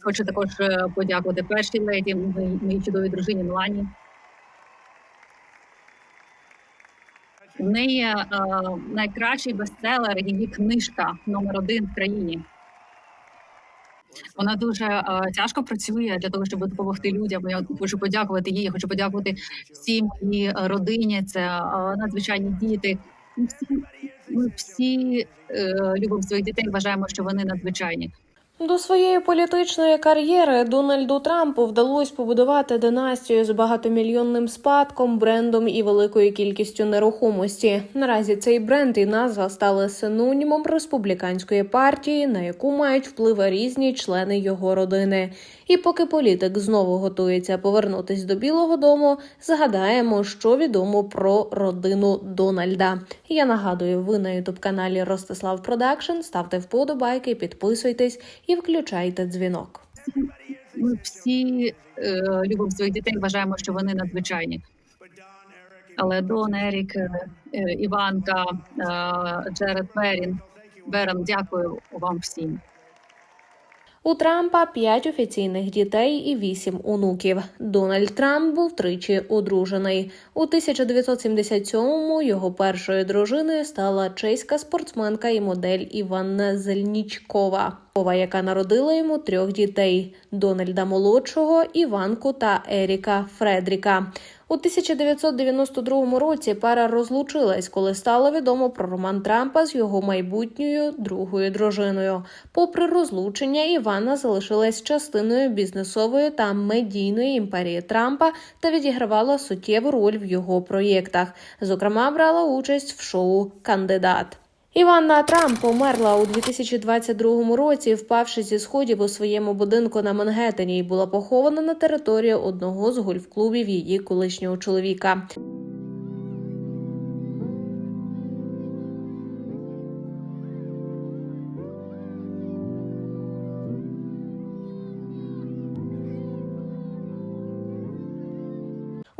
Хочу також е, подякувати першій леді, моїй чудовій дружині Мелані. В неї е, найкращий бестселер, її книжка номер один в країні. Вона дуже е, тяжко працює для того, щоб допомогти людям. Я хочу подякувати їй. Хочу подякувати всій моїй е, родині. Це е, надзвичайні діти. Ми всі, ми всі е, любимо своїх дітей. Вважаємо, що вони надзвичайні. До своєї політичної кар'єри Дональду Трампу вдалося побудувати династію з багатомільйонним спадком, брендом і великою кількістю нерухомості. Наразі цей бренд і назва стали синонімом республіканської партії, на яку мають впливи різні члени його родини. І поки політик знову готується повернутись до Білого Дому, згадаємо, що відомо про родину Дональда. Я нагадую, ви на ютуб каналі Ростислав Продакшн. Ставте вподобайки, підписуйтесь і включайте дзвінок. Ми всі е, любимо своїх дітей. Вважаємо, що вони надзвичайні. Але Дон, Ерік, е, е, Іванка, е, Джеред Берін, Берен, дякую вам всім. У Трампа п'ять офіційних дітей і вісім онуків. Дональд Трамп був тричі одружений. У 1977-му його першою дружиною стала чеська спортсменка і модель Іванна Зельнічкова, Ова, яка народила йому трьох дітей: Дональда молодшого, Іванку та Еріка Фредріка. У 1992 році пара розлучилась, коли стало відомо про роман Трампа з його майбутньою другою дружиною. Попри розлучення, Івана залишилась частиною бізнесової та медійної імперії Трампа та відігравала суттєву роль в його проєктах. Зокрема, брала участь в шоу Кандидат. Іванна Трамп померла у 2022 році, впавши зі сходів у своєму будинку на Мангеттені і була похована на території одного з гольф-клубів її колишнього чоловіка.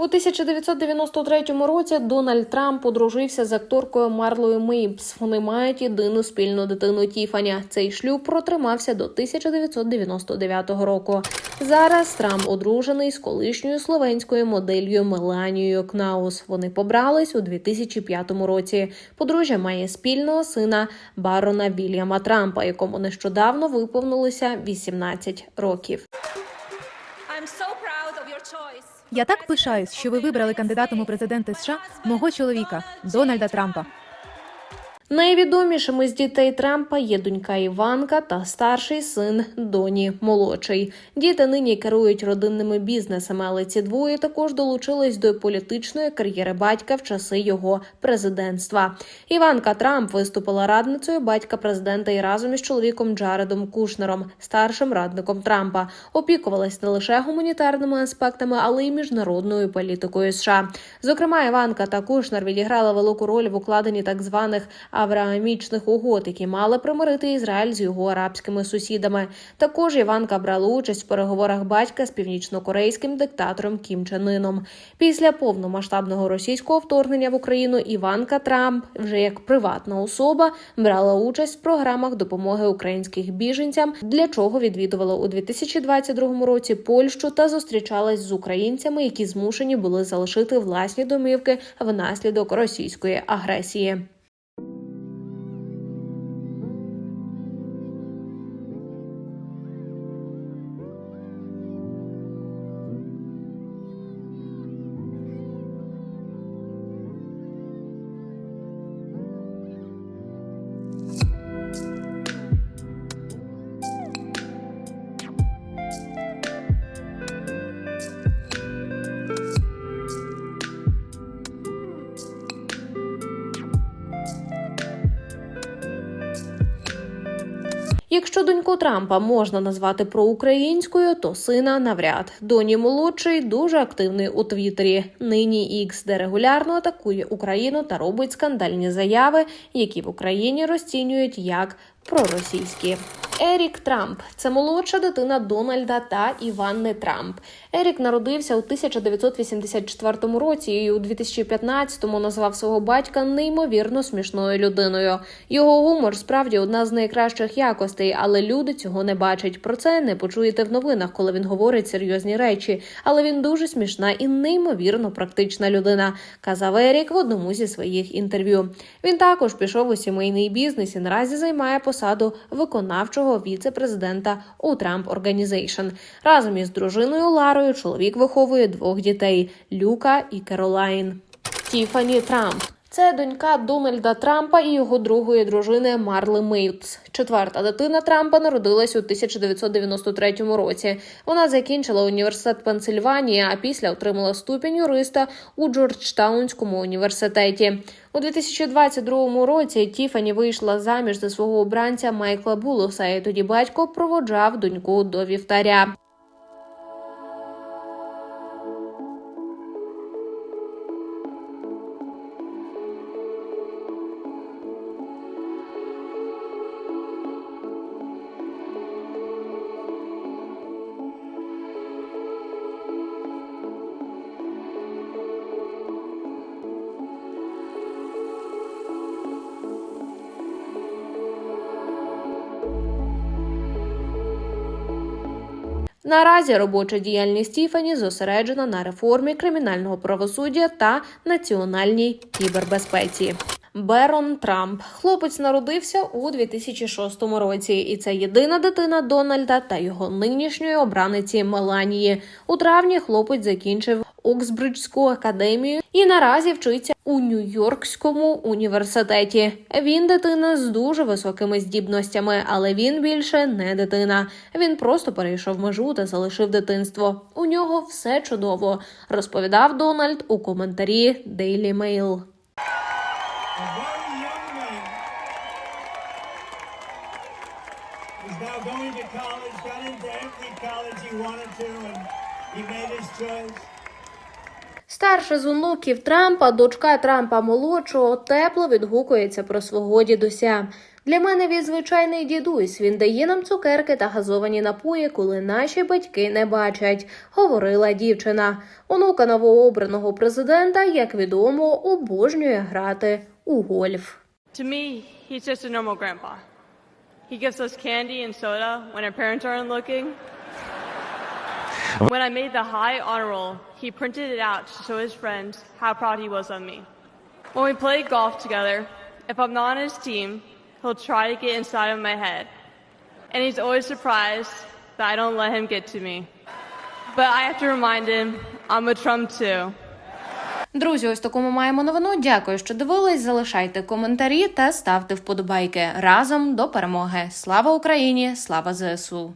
У 1993 році Дональд Трамп одружився з акторкою Марлою Мейбс. Вони мають єдину спільну дитину Тіфані. Цей шлюб протримався до 1999 року. Зараз Трамп одружений з колишньою словенською моделлю Меланією Кнаус. Вони побрались у 2005 році. Подружжя має спільного сина барона Вільяма Трампа, якому нещодавно виповнилося 18 років. I'm so proud of your choice. Я так пишаюсь, що ви вибрали кандидатом у президенти США мого чоловіка Дональда Трампа. Найвідомішими з дітей Трампа є донька Іванка та старший син Доні молодший. Діти нині керують родинними бізнесами, але ці двоє також долучились до політичної кар'єри батька в часи його президентства. Іванка Трамп виступила радницею батька президента і разом із чоловіком Джаредом Кушнером, старшим радником Трампа, опікувалась не лише гуманітарними аспектами, але й міжнародною політикою США. Зокрема, Іванка та Кушнер відіграли велику роль в укладенні так званих авраамічних угод, які мали примирити Ізраїль з його арабськими сусідами. Також Іванка брала участь в переговорах батька з північнокорейським диктатором Кім Чен Іном. Після повномасштабного російського вторгнення в Україну Іванка Трамп вже як приватна особа брала участь в програмах допомоги українських біженцям, для чого відвідувала у 2022 році Польщу та зустрічалась з українцями, які змушені були залишити власні домівки внаслідок російської агресії. Якщо доньку Трампа можна назвати проукраїнською, то сина навряд. Доні молодший дуже активний у Твіттері. Нині Ікс, де регулярно атакує Україну та робить скандальні заяви, які в Україні розцінюють як проросійські. Ерік Трамп це молодша дитина Дональда та Іванни Трамп. Ерік народився у 1984 році і у 2015-му назвав свого батька неймовірно смішною людиною. Його гумор справді одна з найкращих якостей, але люди цього не бачать. Про це не почуєте в новинах, коли він говорить серйозні речі. Але він дуже смішна і неймовірно практична людина, казав Ерік в одному зі своїх інтерв'ю. Він також пішов у сімейний бізнес і наразі займає посаду виконавчого віце-президента у Trump Organization. Разом із дружиною Ларою чоловік виховує двох дітей Люка і Керолайн. Тіфані Трамп. Це донька Дональда Трампа і його другої дружини Марли Мейтс. Четверта дитина Трампа народилась у 1993 році. Вона закінчила університет Пенсильванії, а після отримала ступінь юриста у Джорджтаунському університеті. У 2022 році Тіфані вийшла заміж за свого обранця Майкла Булоса, і тоді батько проводжав доньку до вівтаря. Наразі робоча діяльність Тіфані зосереджена на реформі кримінального правосуддя та національній кібербезпеці. Берон Трамп хлопець народився у 2006 році, і це єдина дитина Дональда та його нинішньої обраниці Меланії. У травні хлопець закінчив Оксбриджську академію і наразі вчиться у Нью-Йоркському університеті. Він дитина з дуже високими здібностями, але він більше не дитина. Він просто перейшов межу та залишив дитинство. У нього все чудово, розповідав Дональд у коментарі Daily Mail. who's now he made his choice. Старша з онуків Трампа, дочка Трампа молодшого, тепло відгукується про свого дідуся. Для мене він звичайний дідусь. Він дає нам цукерки та газовані напої, коли наші батьки не бачать, говорила дівчина. Онука новообраного президента, як відомо, обожнює грати у гольф. To me, he's just a normal grandpa. He gives us candy and soda when our parents aren't looking. When I made the high honor roll, he printed it out to show his friends how proud he was of me. When we played golf together, if I'm not on his team, he'll try to get inside of my head. And he's always surprised that I don't let him get to me. But I have to remind him I'm a Trump too. Друзі, ось таку ми маємо новину. Дякую, що дивились. Залишайте коментарі та ставте вподобайки разом до перемоги. Слава Україні! Слава ЗСУ!